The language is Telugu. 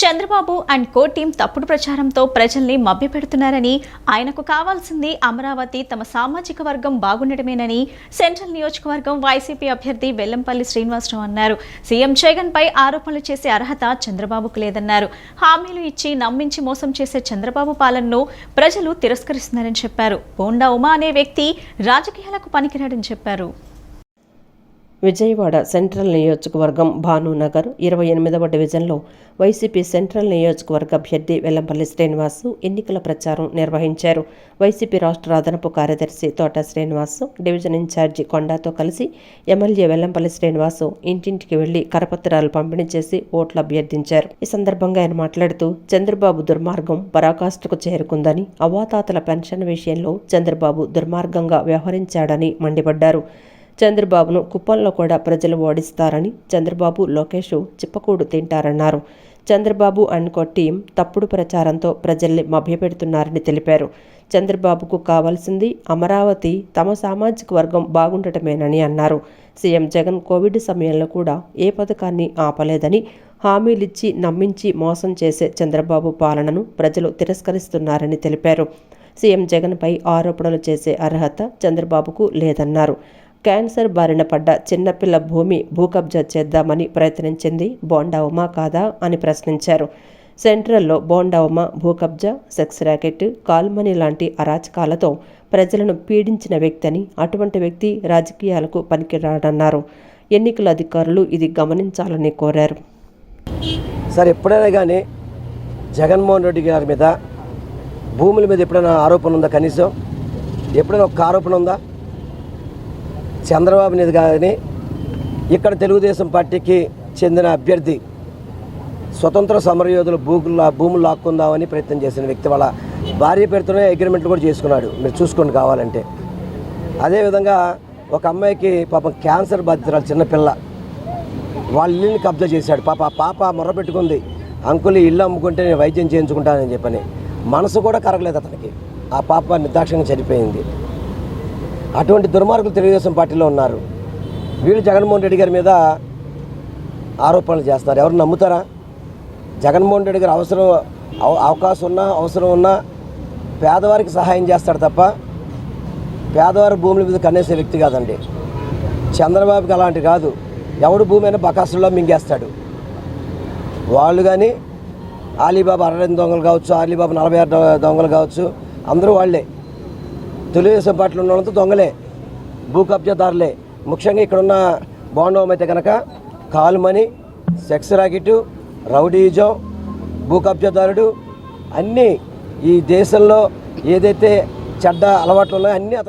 చంద్రబాబు అండ్ కో టీం తప్పుడు ప్రచారంతో ప్రజల్ని మభ్యపెడుతున్నారని ఆయనకు కావాల్సింది అమరావతి తమ సామాజిక వర్గం బాగుండటమేనని సెంట్రల్ నియోజకవర్గం వైసీపీ అభ్యర్థి వెల్లంపల్లి శ్రీనివాసరావు అన్నారు. సీఎం జగన్ పై ఆరోపణలు చేసే అర్హత చంద్రబాబుకు లేదన్నారు. హామీలు ఇచ్చి నమ్మించి మోసం చేసే చంద్రబాబు పాలనను ప్రజలు తిరస్కరిస్తున్నారని చెప్పారు. బోండా ఉమా అనే వ్యక్తి రాజకీయాలకు పనికిరాడని చెప్పారు. విజయవాడ సెంట్రల్ నియోజకవర్గం భానునగర్ ఇరవై ఎనిమిదవ డివిజన్లో వైసీపీ సెంట్రల్ నియోజకవర్గ అభ్యర్థి వెల్లంపల్లి శ్రీనివాసు ఎన్నికల ప్రచారం నిర్వహించారు. వైసీపీ రాష్ట్ర అదనపు కార్యదర్శి తోట శ్రీనివాసు డివిజన్ ఇన్ఛార్జి కొండాతో కలిసి ఎమ్మెల్యే వెల్లంపల్లి శ్రీనివాసు ఇంటింటికి వెళ్ళి కరపత్రాలు పంపిణీ చేసి ఓట్లు అభ్యర్థించారు. ఈ సందర్భంగా ఆయన మాట్లాడుతూ చంద్రబాబు దుర్మార్గం పరాకాష్ఠకు చేరుకుందని అవాతాతల పెన్షన్ విషయంలో చంద్రబాబు దుర్మార్గంగా వ్యవహరించాడని మండిపడ్డారు. చంద్రబాబును కుప్పంలో కూడా ప్రజలు ఓడిస్తారని చంద్రబాబు లోకేష్ చిప్పకూడు తింటారన్నారు. చంద్రబాబు అండ్ కో టీం తప్పుడు ప్రచారంతో ప్రజల్ని మభ్యపెడుతున్నారని తెలిపారు. చంద్రబాబుకు కావాల్సింది అమరావతి తమ సామాజిక వర్గం బాగుండటమేనని అన్నారు. సీఎం జగన్ కోవిడ్ సమయంలో కూడా ఏ పథకాన్ని ఆపలేదని హామీలిచ్చి నమ్మించి మోసం చేసే చంద్రబాబు పాలనను ప్రజలు తిరస్కరిస్తున్నారని తెలిపారు. సీఎం జగన్పై ఆరోపణలు చేసే అర్హత చంద్రబాబుకు లేదన్నారు. క్యాన్సర్ బారిన పడ్డ చిన్నపిల్ల భూమి భూకబ్జా చేద్దామని ప్రయత్నించింది బోండా ఉమా కాదా అని ప్రశ్నించారు. సెంట్రల్లో బోండా ఉమా భూకబ్జా సెక్స్ ర్యాకెట్ కాల్మనీ లాంటి అరాచకాలతో ప్రజలను పీడించిన వ్యక్తి అని అటువంటి వ్యక్తి రాజకీయాలకు పనికిరాడన్నారు ఎన్నికల అధికారులు ఇది గమనించాలని కోరారు. సార్ ఎప్పుడైనా కానీ జగన్మోహన్ రెడ్డి గారి మీద భూముల మీద ఎప్పుడైనా ఆరోపణ ఉందా కనీసం? ఎప్పుడైనా ఒక ఆరోపణ ఉందా? చంద్రబాబు నిధి కానీ ఇక్కడ తెలుగుదేశం పార్టీకి చెందిన అభ్యర్థి స్వతంత్ర సమరయోధుల భూములు భూములు లాక్కుందామని ప్రయత్నం చేసిన వ్యక్తి వాళ్ళ భార్య పేరుతోనే అగ్రిమెంట్లు కూడా చేసుకున్నాడు. మీరు చూసుకోండి కావాలంటే. అదేవిధంగా ఒక అమ్మాయికి పాపం క్యాన్సర్ బాధితురాలు చిన్నపిల్ల వాళ్ళ ఇల్లుని కబ్జా చేశాడు. పాప ఆ పాప మొర్ర పెట్టుకుంది. అంకుల్ ఇల్లు అమ్ముకుంటే నేను వైద్యం చేయించుకుంటానని చెప్పని. మనసు కూడా కరగలేదు అతనికి. ఆ పాప నిర్దాక్షంగా చనిపోయింది. అటువంటి దుర్మార్గులు తెలుగుదేశం పార్టీలో ఉన్నారు. వీళ్ళు జగన్మోహన్ రెడ్డి గారి మీద ఆరోపణలు చేస్తారు ఎవరు నమ్ముతారా? జగన్మోహన్ రెడ్డి గారు అవసరం అవ- అవకాశం ఉన్నా అవసరం ఉన్నా పేదవారికి సహాయం చేస్తాడు తప్ప పేదవారి భూముల మీద కన్నేసే వ్యక్తి కాదండి. చంద్రబాబుకి అలాంటి కాదు. ఎవడు భూమి అయినా బకాసుల్లో మింగేస్తాడు. వాళ్ళు కానీ ఆలీబాబా అరవై దొంగలు కావచ్చు అలీబాబు నలభై ఆరు దొంగలు కావచ్చు అందరూ వాళ్ళే. తెలుగుదేశం పార్టీలో ఉన్న వాళ్ళంతా దొంగలే. భూ కబ్జాదారులే. ముఖ్యంగా ఇక్కడున్న బాండవం అయితే కనుక కాలుమని సెక్స్ రాకెట్ రౌడీజం భూ కబ్జాదారుడు అన్నీ ఈ దేశంలో ఏదైతే చెడ్డ అలవాట్లు ఉన్నాయో అన్నీ అతనికి